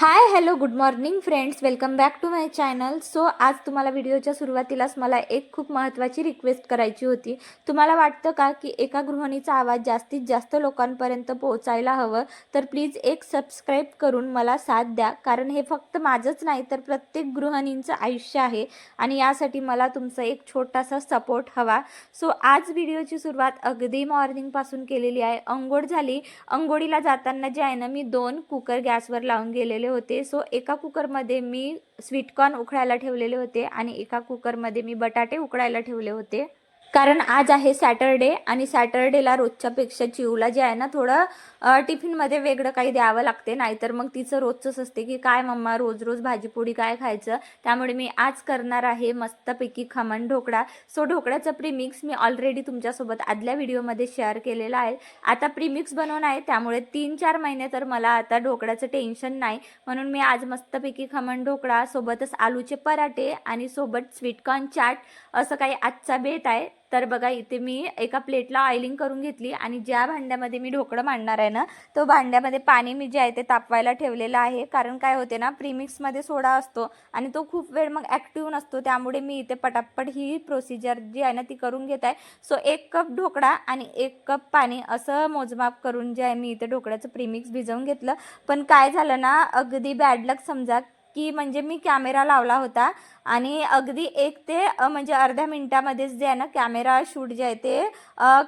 Hi hello good morning friends welcome back to my channel so आज तुम्हाला व्हिडिओच्या सुरुवातीलाच मला एक खूप महत्त्वाची रिक्वेस्ट करायची होती. तुम्हाला वाटतं का की एका गृहिणीचा आवाज जास्तीत जास्त लोकांपर्यंत पोहोचायला हवं? तर प्लीज एक सबस्क्राईब करून मला साथ द्या. कारण हे फक्त माझंच नाही तर प्रत्येक गृहिणींचं आयुष्य आहे. आणि यासाठी मला तुमचा एक छोटासा सपोर्ट हवा. सो आज व्हिडिओची सुरुवात अगदी मॉर्निंगपासून केलेली आहे. अंघोळ झाली. अंघोळीला जाताना जे आहे ना मी दोन कुकर गॅसवर लावून गेलेले होते. सो एका कुकरमध्ये मी स्वीटकॉर्न उकळायला ठेवलेले होते आणि एका कुकरमध्ये मी बटाटे उकळायला ठेवले होते. कारण आज आहे सॅटरडे आणि सॅटरडेला रोजच्यापेक्षा चिवला जे आहे ना थोडं टिफिनमध्ये वेगळं काही द्यावं लागते. नाहीतर मग तिचं रोजचंच असते की काय मम्मा रोज रोज भाजीपोळी काय खायचं? त्यामुळे मी आज करणार आहे मस्तपैकी खमण ढोकळा. सो ढोकळ्याचं प्रीमिक्स मी ऑलरेडी तुमच्यासोबत आदल्या व्हिडिओमध्ये शेअर केलेला आहे. आता प्रीमिक्स बनवून आहे त्यामुळे तीन चार महिने तर मला आता ढोकळ्याचं टेन्शन नाही. म्हणून मी आज मस्तपैकी खमण ढोकळा सोबतच आलूचे पराठे आणि सोबत स्वीटकॉर्न चाट असं काही आजचा बेत आहे. तर बघा इथे मी एका प्लेटला ऑइलिंग करून घेतली आणि ज्या भांड्यामध्ये मी ढोकळं मांडणार आहे ना तो भांड्यामध्ये पाणी मी जे आहे ते तापवायला ठेवलेलं आहे. कारण काय होते ना प्रीमिक्समध्ये सोडा असतो आणि तो खूप वेळ मग ॲक्टिव्ह नसतो. त्यामुळे मी इथे पटापट ही प्रोसिजर जी आहे ना ती करून घेत आहे. सो एक कप ढोकळा आणि एक कप पाणी असं मोजमाप करून जे आहे मी इथे ढोकळ्याचं प्रीमिक्स भिजवून घेतलं. पण काय झालं ना अगदी बॅड लक समजा की म्हणजे मी कॅमेरा लावला होता आणि अगदी एक ते म्हणजे अर्ध्या मिनटामध्येच जे आहे ना कॅमेरा शूट जे आहे ते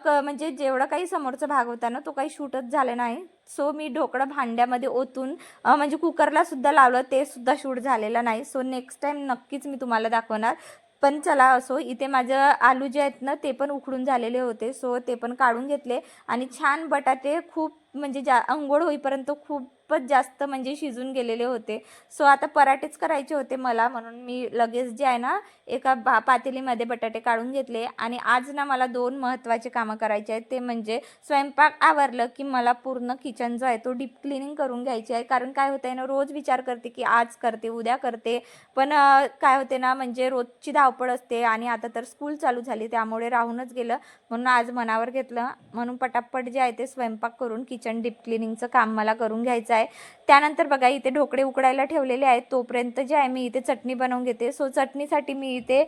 क म्हणजे जेवढा काही समोरचा भाग होता ना तो काही शूटच झाला नाही. सो मी ढोकळं भांड्यामध्ये ओतून म्हणजे कुकरला सुद्धा लावलं ते सुद्धा शूट झालेलं नाही. सो नेक्स्ट टाईम नक्कीच मी तुम्हाला दाखवणार. पण चला असो इथे माझं आलू जे आहेत ना ते पण उकडून झालेले होते. सो ते पण काढून घेतले आणि छान बटाटे खूप म्हणजे जा अंघोळ होईपर्यंत खूपच जास्त म्हणजे शिजून गेलेले होते. सो आता पराठेच करायचे होते मला म्हणून मी लगेच जे आहे ना एका बा पातेलीमध्ये बटाटे काढून घेतले. आणि आज ना मला दोन महत्त्वाचे कामं करायचे आहेत. ते म्हणजे स्वयंपाक आवरलं की मला पूर्ण किचन जो आहे तो डीप क्लिनिंग करून घ्यायची आहे. कारण काय होतं आहे ना रोज विचार करते की आज करते उद्या करते. पण काय होते ना म्हणजे रोजची धावपळ असते आणि आता तर स्कूल चालू झाली त्यामुळे राहूनच गेलं. म्हणून आज मनावर घेतलं. म्हणून पटापट जे आहे ते स्वयंपाक करून किचन डीप क्लिनिंगचं काम मला करून घ्यायचं आहे. त्यानंतर बघा इथे ढोकळे उकडायला ठेवलेले आहेत तोपर्यंत जे आहे मी इथे चटणी बनवून घेते. सो चटणीसाठी मी इथे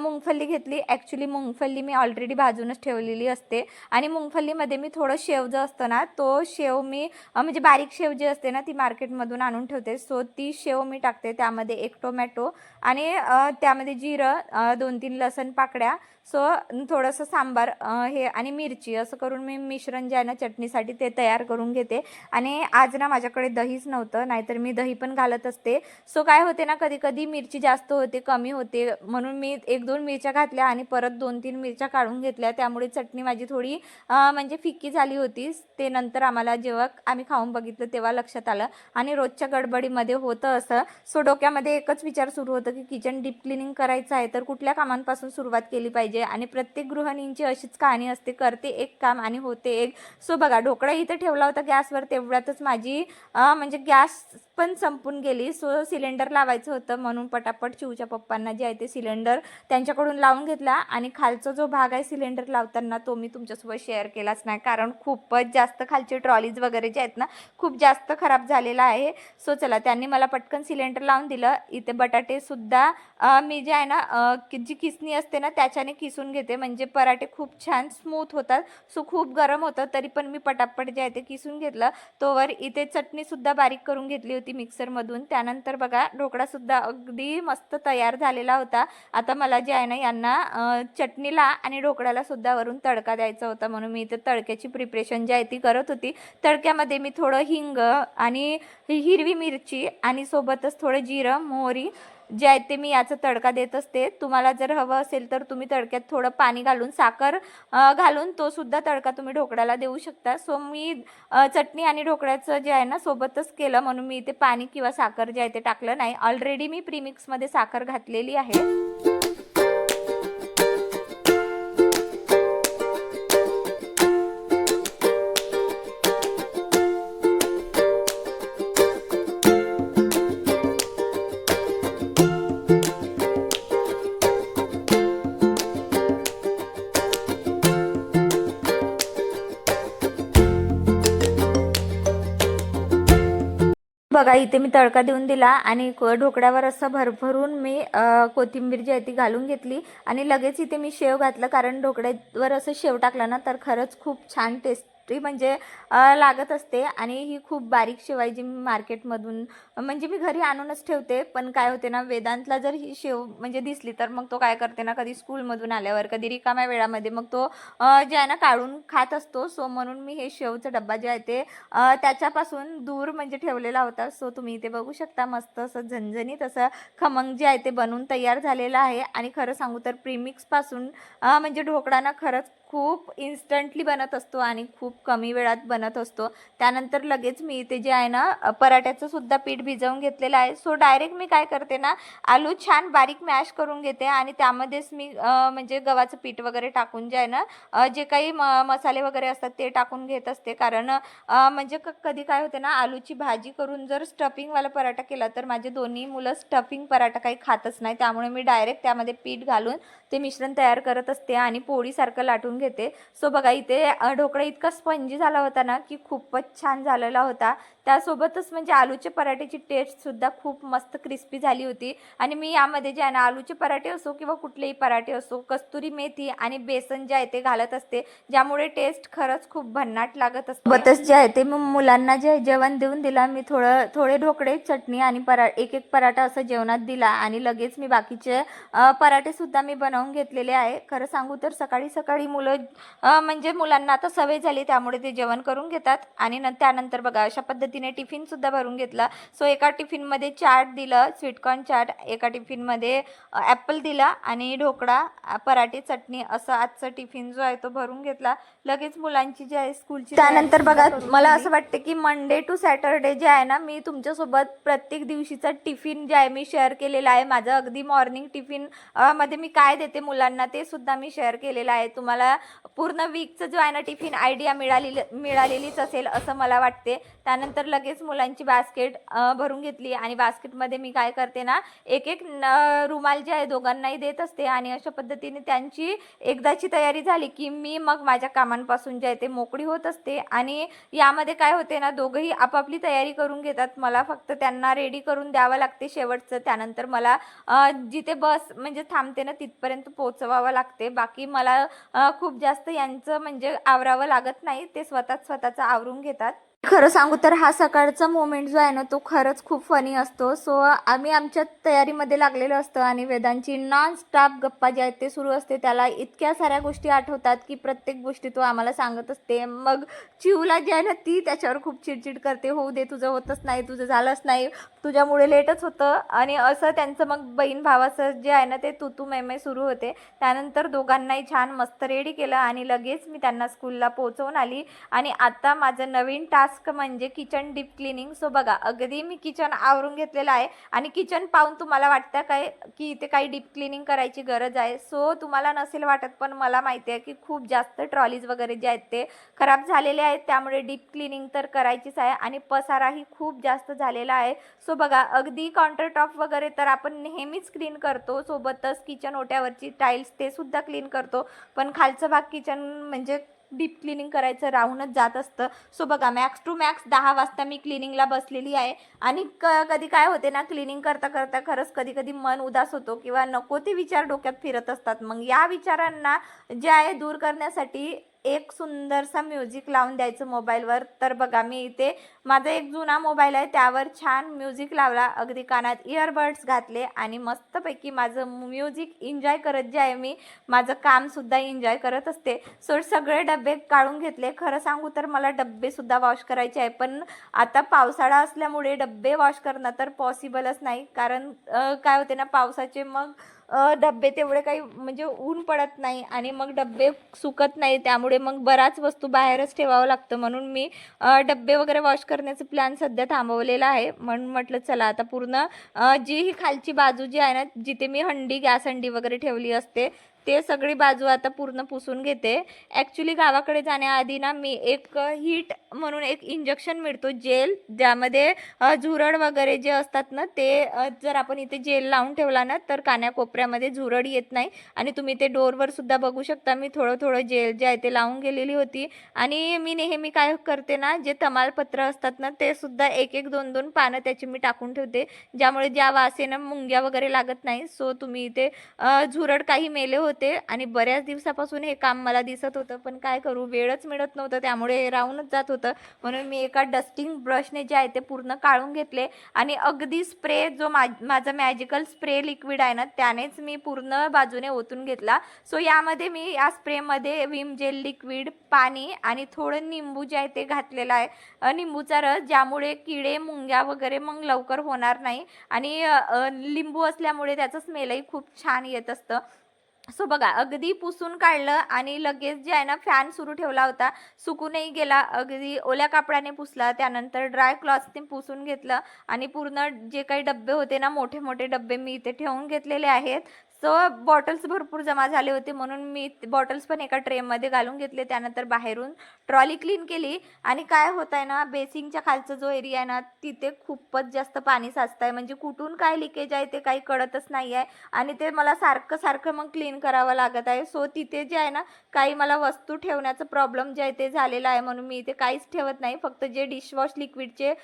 मुंगफल्ली घेतली. ॲक्च्युली मुंगफल्ली मी ऑलरेडी भाजूनच ठेवलेली असते. आणि मुंगफल्लीमध्ये मी थोडं शेव जो असतो ना तो शेव मी म्हणजे बारीक शेव जी असते ना ती मार्केटमधून आणून ठेवते. सो ती शेव मी टाकते त्यामध्ये एक टोमॅटो आणि त्यामध्ये जिरं दोन तीन लसण पाकड्या सो थोडंसं सांबार हे आणि मिरची असं करून मी मिश्रण जे आहे ना चटणीसाठी ते तयार करून घेते. आणि आज ना माझ्याकडे दहीच नव्हतं नाहीतर मी दही पण घालत असते. सो काय होते ना कधी कधी मिरची जास्त होते कमी होते. म्हणून मी एक दोन मिरच्या घातल्या आणि परत दोन तीन मिरच्या काढून घेतल्या. त्यामुळे चटणी माझी थोडी म्हणजे फिक्की झाली होती. ते नंतर आम्हाला जेव्हा आम्ही खाऊन बघितलं तेव्हा लक्षात आलं. आणि रोजच्या गडबडीमध्ये होतं असं. सो डोक्यामध्ये एकच विचार सुरू होतं की किचन डीप क्लिनिंग करायचं आहे तर कुठल्या कामांपासून सुरुवात केली पाहिजे? आणि प्रत्येक गृहिणींची अशीच कहाणी असते करते एक काम आणि होते एक. सो बघा ढोकळा इथं ठेवला होता गॅसवर तेवढ्यातच माझी म्हणजे गॅस पण संपून गेली. सो सिलेंडर लावायचं होतं म्हणून पटापट चिवच्या पप्पांना जे आहे ते सिलेंडर त्यांच्याकडून लावून घेतला. आणि खालचा जो भाग आहे सिलेंडर लावताना तो मी तुमच्यासोबत शेअर केलाच नाही. कारण खूपच जास्त खालचे ट्रॉलीज वगैरे जे आहेत ना खूप जास्त खराब झालेला आहे. सो चला त्यांनी मला पटकन सिलेंडर लावून दिलं. इथे बटाटेसुद्धा मी जे आहे ना जी किसणी असते ना त्याच्याने किसून घेते. म्हणजे पराठे खूप छान स्मूथ होतात. सो खूप गरम होतं तरी पण मी पटापट जे आहे ते किसून घेतलं. तोवर इथे चटणी सुद्धा बारीक करून घेतली होती मिक्सरमधून. त्यानंतर बघा ढोकळासुद्धा अगदी मस्त तयार झालेला होता. आता मला जे आहे ना यांना चटणीला आणि ढोकळ्याला सुद्धा वरून तडका द्यायचा होता म्हणून मी इथे तडक्याची प्रिपरेशन जी आहे ती करत होती. तडक्यामध्ये मी थोडं हिंग आणि हिरवी मिरची आणि सोबतच थोडं जिरं मोहरी जे आहे ते मी याचा तडका देत असते. तुम्हाला जर हवं असेल तर तुम्ही तडक्यात थोडं पाणी घालून साखर घालून तो सुद्धा तडका तुम्ही ढोकळ्याला देऊ शकता. सो मी चटणी आणि ढोकळ्याचं जे आहे ना सोबतच केलं. म्हणून मी इथे पाणी किंवा साखर जे आहे ते टाकलं नाही. ऑलरेडी मी प्रीमिक्समध्ये साखर घातलेली आहे. बघा इथे मी तडका देऊन दिला आणि ढोकळ्यावर असं भरभरून मी कोथिंबीर जी आहे ती घालून घेतली आणि लगेच इथे मी शेव घातलं कारण ढोकळ्यावर असं शेव टाकला ना तर खरंच खूप छान टेस्ट म्हणजे लागत असते आणि ही खूप बारीक शिवाय जी मी मार्केटमधून म्हणजे मी घरी आणूनच ठेवते. पण काय होते ना वेदांतला जर ही शेव म्हणजे दिसली तर मग तो काय करते ना कधी स्कूलमधून आल्यावर कधी रिकाम्या वेळामध्ये मग तो जे आहे ना काढून खात असतो. सो म्हणून मी हे शेवचा डब्बा जे आहे ते त्याच्यापासून दूर म्हणजे ठेवलेला होता. सो तुम्ही इथे बघू शकता मस्त असं झणझणीत असं खमंग जे आहे ते बनवून तयार झालेलं आहे. आणि खरं सांगू तर प्रीमिक्सपासून म्हणजे ढोकळाना खरंच खूप इन्स्टंटली बनत असतो आणि खूप कमी वेळात बनत असतो. त्यानंतर लगेच मी इथे जे आहे ना पराठ्याचं सुद्धा पीठ भिजवून घेतलेलं आहे. सो डायरेक्ट मी काय करते ना आलू छान बारीक मॅश करून घेते आणि त्यामध्येच मी म्हणजे गव्हाचं पीठ वगैरे टाकून जे आहे ना जे काही म मसाले वगैरे असतात ते टाकून घेत असते. कारण म्हणजे क कधी काय होते ना आलूची भाजी करून जर स्टफिंगवाला पराठा केला तर माझे दोन्ही मुलं स्टफिंग पराठा काही खातच नाही. त्यामुळे मी डायरेक्ट त्यामध्ये पीठ घालून ते मिश्रण तयार करत असते आणि पोळीसारखं लाटून घेते. सो बघा इथे ढोकळा इतका स्पंजी झाला होता ना की खूपच छान झालेला होता. त्यासोबतच म्हणजे आलूचे पराठ्याची टेस्टसुद्धा खूप मस्त क्रिस्पी झाली होती. आणि मी यामध्ये जे आहे ना आलूचे पराठे असो किंवा कुठलेही पराठे असो कस्तुरी मेथी आणि बेसन जे आहे ते घालत असते. ज्यामुळे टेस्ट खरंच खूप भन्नाट लागत असते. सोबतच जे आहे ते मग मुलांना जे जेवण देऊन दिला मी थोडं थोडे ढोकळे चटणी आणि परा एक एक पराठा असं जेवणात दिला. आणि लगेच मी बाकीचे पराठेसुद्धा मी बनवून घेतलेले आहे. खरं सांगू तर सकाळी सकाळी मुलं म्हणजे मुलांना आता सवय झाली त्यामुळे ते जेवण करून घेतात. आणि न त्यानंतर बघा अशा पद्धतीने टिफिनसुद्धा भरून घेतला. सो एका टिफिनमध्ये चाट दिलं स्वीटकॉर्न चाट एका टिफिनमध्ये ॲपल दिला आणि ढोकळा पराठे चटणी असं आजचा टिफिन जो आहे तो भरून घेतला. लगेच मुलांची जी आहे स्कूलची त्यानंतर बघा मला असं वाटतं की मंडे टू सॅटरडे जे आहे ना मी तुमच्यासोबत प्रत्येक दिवशीचा टिफिन जे आहे मी शेअर केलेला आहे. माझं अगदी मॉर्निंग टिफिनमध्ये मी काय देते मुलांना ते सुद्धा मी शेअर केलेलं आहे. तुम्हाला पूर्ण वीकचं जो आहे ना टिफिन आयडिया मिळालेली मिळालेलीच असेल असं मला वाटते. त्यानंतर लगेच मुलांची बास्केट भरून घेतली आणि बास्केटमध्ये मी काय करते ना एक एक न- रुमाल जे आहे दोघांनाही देत असते आणि अशा पद्धतीने त्यांची एकदाची तयारी झाली की मी मग माझ्या कामांपासून जे आहे ते मोकळी होत असते आणि यामध्ये काय होते ना दोघंही आपापली तयारी करून घेतात. मला फक्त त्यांना रेडी करून द्यावं लागते शेवटचं. त्यानंतर मला जिथे बस म्हणजे थांबते ना तिथपर्यंत पोचवावं लागते. बाकी मला खूप जास्त यांचं म्हणजे आवरावं लागत नाही. ते स्वतःच स्वतःचं आवरून घेतात. खरं सांगू तर हा सकाळचा मोमेंट जो आहे ना तो खरंच खूप फनी असतो. सो आम्ही आमच्या तयारीमध्ये लागलेलो असतो आणि वेदांची नॉन स्टॉप गप्पा जे आहेत ते सुरू असते. त्याला इतक्या साऱ्या गोष्टी आठवतात की प्रत्येक गोष्टी तो आम्हाला सांगत असते. मग चिवला जी आहे ना ती त्याच्यावर खूप चिडचिड करते. होऊ दे तुझं होतच नाही तुझं झालंच नाही. तुझ्यामुळे लेटच होतं. आणि असं त्यांचं मग बहीण भावाचं जे आहे ना ते तू तू मैमै सुरू होते. त्यानंतर दोघांनाही छान मस्त रेडी केलं आणि लगेच मी त्यांना स्कूलला पोहोचवून आली. आणि आता माझं नवीन टास्क म्हणजे किचन डीप क्लिनिंग सो बघा अगदी मी किचन आवरून घेतलेलं आहे आणि किचन पाहून तुम्हाला वाटतं काय की इथे काही डीप क्लिनिंग करायची गरज आहे. सो तुम्हाला नसेल वाटत पण मला माहिती आहे की खूप जास्त ट्रॉलीज वगैरे जे आहेत ते खराब झालेले आहेत. त्यामुळे डीप क्लिनिंग तर करायचीच आहे आणि पसाराही खूप जास्त झालेला आहे. सो बघा अगदी काउंटर टॉप वगैरे तर आपण नेहमीच क्लीन करतो. सोबतच किचन ओट्यावरची टाईल्स ते सुद्धा क्लीन करतो. पण खालचं भाग किचन म्हणजे डीप क्लिनिंग करायचं राहूनच जात असतं. सो बघा मॅक्स टू मॅक्स दहा वाजता मी क्लिनिंगला बसलेली आहे. आणि क कधी काय होते ना क्लिनिंग करता करता खरंच कधी कधी मन उदास होतो किंवा नको ते विचार डोक्यात फिरत असतात. मग या विचारांना जे आहे दूर करण्यासाठी एक सुंदरसा म्युझिक लावून द्यायचं मोबाईलवर. तर बघा मी इथे माझा एक जुना मोबाईल आहे त्यावर छान म्युझिक लावला. अगदी कानात इयरबड्स घातले आणि मस्तपैकी माझं म्युझिक एन्जॉय करत जे आहे मी माझं कामसुद्धा एन्जॉय करत असते. सो सगळे डबे काढून घेतले. खरं सांगू तर मला डब्बेसुद्धा वॉश करायचे आहे. पण आता पावसाळा असल्यामुळे डब्बे वॉश करणं तर पॉसिबलच नाही. कारण काय होते ना पावसाचे मग डब्बे तेवढे काही म्हणजे ऊन पडत नाही आणि मग डब्बे सुकत नाही त्यामुळे मग बराच वस्तू बाहेरच ठेवावं लागतं. म्हणून मी डब्बे वगैरे वॉश करण्याचं प्लॅन सध्या थांबवलेला आहे. म्हणून म्हटलं चला आता पूर्ण जी ही खालची बाजू जी आहे ना जिथे मी हंडी गॅस हंडी वगैरे ठेवली असते ते सगळी बाजू आता पूर्ण पुसून घेते. ॲक्च्युली गावाकडे जाण्याआधी ना मी एक हीट म्हणून एक इंजेक्शन मिळतो जेल ज्यामध्ये झुरड वगैरे जे असतात ना ते जर आपण इथे जेल लावून ठेवला ना तर कान्याकोपऱ्यामध्ये झुरड येत नाही. आणि तुम्ही ते डोरवर सुद्धा बघू शकता. मी थोडं थोडं जेल जे आहे ते लावून गेलेली होती. आणि मी नेहमी काय करते ना जे तमालपत्र असतात ना ते सुद्धा एक एक दोन दोन पानं त्याची मी टाकून ठेवते. ज्यामुळे ज्या वासेनं मुंग्या वगैरे लागत नाही सो तुम्ही इथे झुरड काही मेले होते होते आणि बऱ्याच दिवसापासून हे काम मला दिसत होतं पण काय करू वेळच मिळत नव्हतं त्यामुळे हे राहूनच जात होतं. म्हणून मी एका डस्टिंग ब्रशने जे आहे ते पूर्ण काढून घेतले आणि अगदी स्प्रे जो मा माझा मॅजिकल स्प्रे लिक्विड आहे ना त्यानेच मी पूर्ण बाजूने ओतून घेतला. सो यामध्ये मी या स्प्रेमध्ये विम जेल लिक्विड पाणी आणि थोडं निंबू जे आहे ते घातलेलं आहे. निंबूचा रस ज्यामुळे किडे मुंग्या वगैरे मग लवकर होणार नाही आणि लिंबू असल्यामुळे त्याचं स्मेलही खूप छान येत असतं. सो बघा अगदी पुसून काढलं आणि लगेच जे आहे ना फॅन सुरू ठेवला होता. सुकूनही गेला अगदी ओल्या कापडाने पुसला त्यानंतर ड्राय क्लॉथने पुसून घेतलं आणि पूर्ण जे काही डब्बे होते ना मोठे मोठे डब्बे मी इथे ठेवून घेतलेले आहेत. सो बॉटल्स भरपूर जमा झाले होते. म्हणून मी बॉटल्स पण एका ट्रेमध्ये घालून घेतले. त्यानंतर बाहेरून ट्रॉली क्लीन केली. आणि काय होत आहे ना बेसिंगच्या खालचा जो एरिया आहे ना तिथे खूपच जास्त पाणी साचत आहे म्हणजे कुठून काय लिकेज आहे ते काही कळतच नाही आहे आणि ते मला सारखं सारखं मग क्लीन करावं लागत आहे. सो तिथे जे आहे ना काही मला वस्तू ठेवण्याचं प्रॉब्लेम जे आहे ते झालेला आहे. म्हणून मी इथे काहीच ठेवत नाही. फक्त जे डिशवॉश लिक्विडचे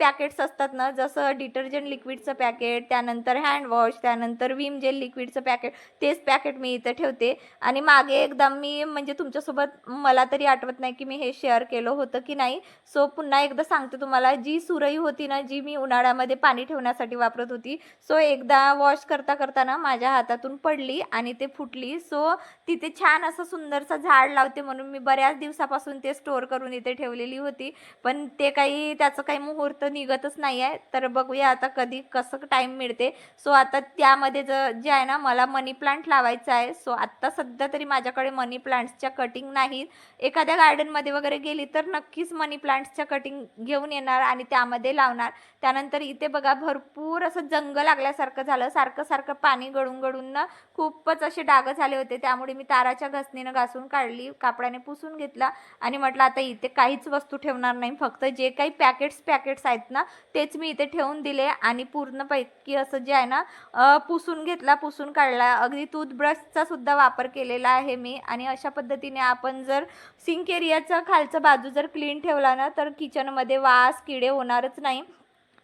पॅकेट्स असतात ना जसं डिटर्जंट लिक्विडचं पॅकेट त्यानंतर हँडवॉश त्यानंतर विम जेल लिक्विडचं पॅकेट तेच पॅकेट मी इथं ठेवते. आणि मागे एकदा मी म्हणजे तुमच्यासोबत मला तरी आठवत नाही की मी हे शेअर केलं होतं की नाही. सो पुन्हा एकदा सांगते तुम्हाला जी सुरई होती ना जी मी उन्हाळ्यामध्ये पाणी ठेवण्यासाठी वापरत होती सो एकदा वॉश करता करताना माझ्या हातातून पडली आणि ते फुटली. सो तिथे छान असं सुंदरसं झाड लावते म्हणून मी बऱ्याच दिवसापासून ते स्टोअर करून इथे ठेवलेली होती. पण ते काही त्याचं काही मुहूर्त निघतच नाही आहे तर बघूया आता कधी कसं टाईम मिळते. सो आता त्यामध्ये ज जे आहे ना मला मनी प्लांट लावायचा आहे. सो आत्ता सध्या तरी माझ्याकडे मनी प्लांट्सच्या कटिंग नाही. एखाद्या गार्डनमध्ये वगैरे गेली तर नक्कीच मनी प्लांट्सच्या कटिंग घेऊन येणार आणि त्यामध्ये लावणार. त्यानंतर इथे बघा भरपूर असं जंग लागल्यासारखं झालं. सारखं सारखं पाणी गळून गळून ना खूपच असे डाग झाले होते. त्यामुळे मी ताराच्या घसणीनं घासून काढली कापडाने पुसून घेतला आणि म्हटलं आता इथे काहीच वस्तू ठेवणार नाही. फक्त जे काही पॅकेट्स पॅकेट्स आहेत ना तेच मी इथे ठेवून दिले आणि पूर्णपैकी असं जे आहे ना पुसून घेतला पुसून काढला. अगदी टूथब्रशचा सुद्धा वापर केलेला आहे मी. आणि अशा पद्धतीने आपण जर सिंक एरियाचं खालचं बाजू जर क्लीन ठेवला ना तर किचनमध्ये वास किडे होणारच नाही.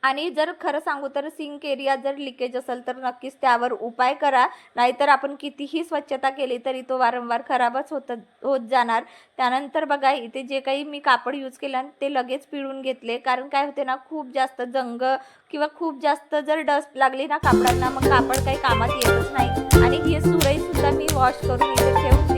आणि जर खरं सांगू तर सिंक एरिया जर लिकेज असेल तर नक्कीच त्यावर उपाय करा. नाहीतर आपण कितीही स्वच्छता केली तरी तो वारंवार खराबच होत होत जाणार. त्यानंतर बघा इथे जे काही मी कापड यूज केलं ते लगेच पिळून घेतले. कारण काय होते ना खूप जास्त जंग किंवा खूप जास्त जर डस्ट लागली ना कापडांना मग कापड काही कामात येतच नाही. आणि हे सुरईसुद्धा मी वॉश करून इथे ठेवून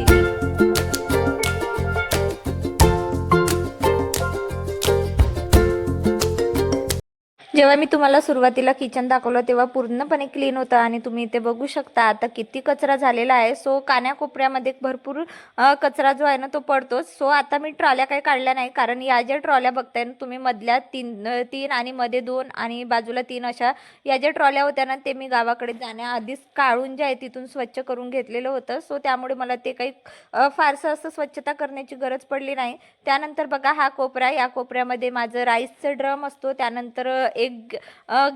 जेव्हा मी तुम्हाला सुरुवातीला किचन दाखवलं तेव्हा पूर्णपणे क्लीन होतं आणि तुम्ही इथे बघू शकता आता किती कचरा झालेला आहे. सो कान्याकोपऱ्यामध्ये भरपूर कचरा जो आहे ना तो पडतोच सो आता मी ट्रॉल्या काही काढल्या नाही कारण या ज्या ट्रॉल्या बघताय ना तुम्ही मधल्या तीन तीन आणि मध्ये दोन आणि बाजूला तीन अशा या ज्या ट्रॉल्या होत्या ना ते मी गावाकडे जाण्याआधीच काढून जे आहे तिथून स्वच्छ करून घेतलेलं होतं. सो त्यामुळे मला ते काही फारसं असं स्वच्छता करण्याची गरज पडली नाही. त्यानंतर बघा हा कोपरा या कोपऱ्यामध्ये माझं राईसचं ड्रम असतो. त्यानंतर एक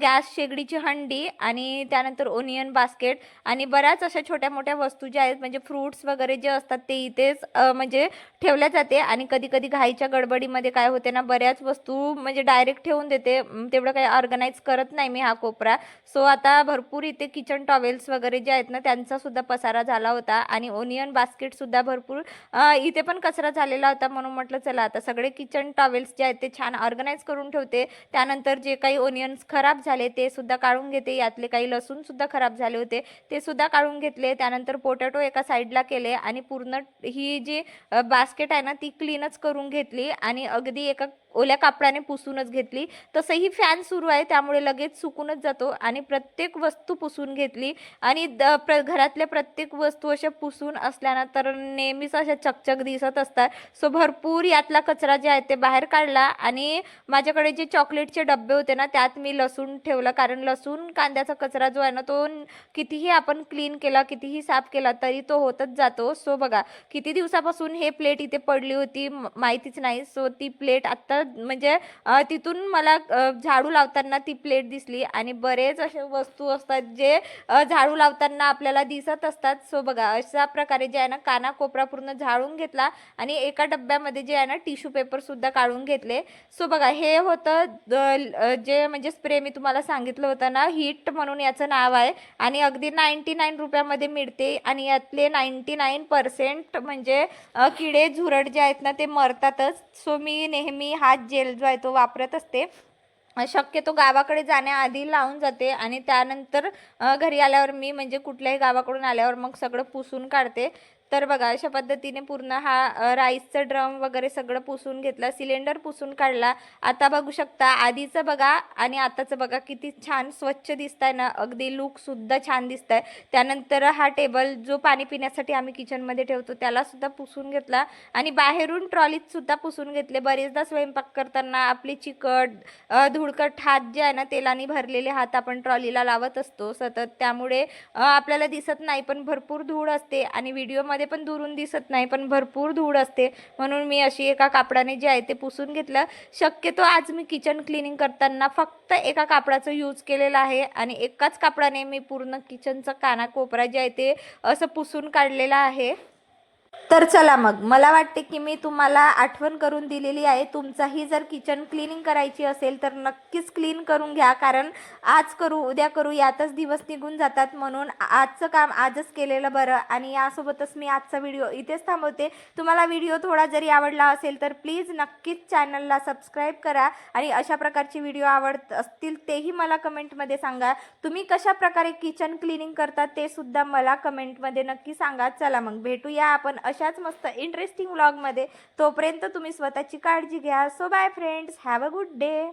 गॅस शेगडीची हंडी आणि त्यानंतर ओनियन बास्केट आणि बऱ्याच अशा छोट्या मोठ्या वस्तू ज्या आहेत म्हणजे फ्रूट्स वगैरे जे असतात ते इथेच म्हणजे ठेवल्या जाते आणि कधी कधी घाईच्या गडबडीमध्ये काय होते ना बऱ्याच वस्तू म्हणजे डायरेक्ट ठेवून देते. तेवढं काही ऑर्गनाईज करत नाही मी हा कोपरा. सो आता भरपूर इथे किचन टॉवेल्स वगैरे जे आहेत ना त्यांचा सुद्धा पसारा झाला होता आणि ओनियन बास्केट सुद्धा भरपूर इथे पण कचरा झालेला होता म्हणून म्हटलं चला आता सगळे किचन टॉवेल्स जे आहेत ते छान ऑर्गनाईज करून ठेवते. त्यानंतर जे काही ओनियन्स खराब झाले ते सुद्धा काढून घेते. यातले काही लसूण सुद्धा खराब झाले होते ते सुद्धा काढून घेतले. त्यानंतर पोटॅटो एका साईडला केले आणि पूर्ण ही जी बास्केट आहे ना ती क्लीनच करून घेतली आणि अगदी एका ओल्या कापडाने पुसूनच घेतली. तसंही फॅन सुरू आहे त्यामुळे लगेच सुकूनच जातो आणि प्रत्येक वस्तू पुसून घेतली आणि द प्र घरातल्या प्रत्येक वस्तू अशा पुसून असल्यानं तर नेहमीच अशा चकचक दिसत असतात. सो भरपूर यातला कचरा जे आहे ते बाहेर काढला आणि माझ्याकडे जे चॉकलेटचे डबे होते ना ना त्यात मी लसूण ठेवलं. कारण लसूण कांद्याचा कचरा जो आहे ना तो कितीही आपण क्लीन केला कितीही साफ केला तरी तो होतच जातो. सो बघा किती दिवसापासून हे प्लेट इथे पडली होती माहितीच नाही. सो ती प्लेट आत्ता म्हणजे तिथून मला झाडू लावताना ती प्लेट दिसली. आणि बरेच असे वस्तू असतात जे झाडू लावताना आपल्याला दिसत असतात. सो बघा अशा प्रकारे जे आहे ना कानाकोपरा पूर्ण झाडून घेतला आणि एका डब्यामध्ये जे आहे ना टिश्यू पेपरसुद्धा काढून घेतले. सो बघा हे होतं जे अ, म्हणजे स्प्रे मी तुम्हाला सांगितलं होतं ना हिट म्हणून याचं नाव आहे. आणि अगदी नाईंटी नाईन रुपयामध्ये मिळते. आणि यातले नाईंटी नाईन पर्सेंट म्हणजे किडे झुरड जे आहेत ना ते मरतातच. सो मी नेहमी हा जेल जो आहे तो वापरत असते. शक्यतो गावाकडे जाण्याआधी लावून जाते. आणि त्यानंतर घरी आल्यावर मी म्हणजे कुठल्याही गावाकडून आल्यावर मग सगळं पुसून काढते. तर बघा अशा पद्धतीने पूर्ण हा राईसचं ड्रम वगैरे सगळं पुसून घेतलं सिलेंडर पुसून काढला. आता बघू शकता आधीचं बघा आणि आताचं बघा किती छान स्वच्छ दिसतंय ना. अगदी लुकसुद्धा छान दिसत आहे त्यानंतर हा टेबल जो पाणी पिण्यासाठी आम्ही किचनमध्ये ठेवतो त्यालासुद्धा पुसून घेतला. आणि बाहेरून ट्रॉलीतसुद्धा पुसून घेतले. बरेचदा स्वयंपाक करताना आपली चिकट धुडकट हात जे आहे ना तेलाने भरलेले हात आपण ट्रॉलीला लावत असतो सतत. त्यामुळे आपल्याला दिसत नाही पण भरपूर धूळ असते. आणि व्हिडिओमध्ये पण दुरून दिसत नाही पण भरपूर धूळ असते. म्हणून मी अशी एका कापडाने जे आहे ते पुसून घेतलं. शक्यतो आज मी किचन क्लिनिंग करताना फक्त एका कापडाचं यूज केलेलं आहे आणि एकाच कापडाने मी पूर्ण किचनचा कानाकोपरा जे आहे ते असं पुसून काढलेला आहे. तर चला मग. मला वाटते की मी तुम्हाला आठवण करून दिलेली आहे. तुमचाही जर किचन क्लिनिंग करायची असेल तर नक्कीच क्लीन करून घ्या. कारण आज करू उद्या करू यातच दिवस निघून जातात. म्हणून आजचं काम आजच केलेलं बरं. आणि यासोबतच मी आजचा व्हिडिओ इथेच थांबवते. तुम्हाला व्हिडिओ थोडा जरी आवडला असेल तर प्लीज नक्कीच चॅनलला सबस्क्राईब करा. आणि अशा प्रकारचे व्हिडिओ आवडत असतील तेही मला कमेंटमध्ये सांगा. तुम्ही कशा प्रकारे किचन क्लिनिंग करतात ते सुद्धा मला कमेंटमध्ये नक्की सांगा. चला मग भेटूया आपण अशाच मस्त इंटरेस्टिंग व्लॉगमध्ये तोपर्यंत तुम्ही स्वतःची काळजी घ्या. So bye friends have a good day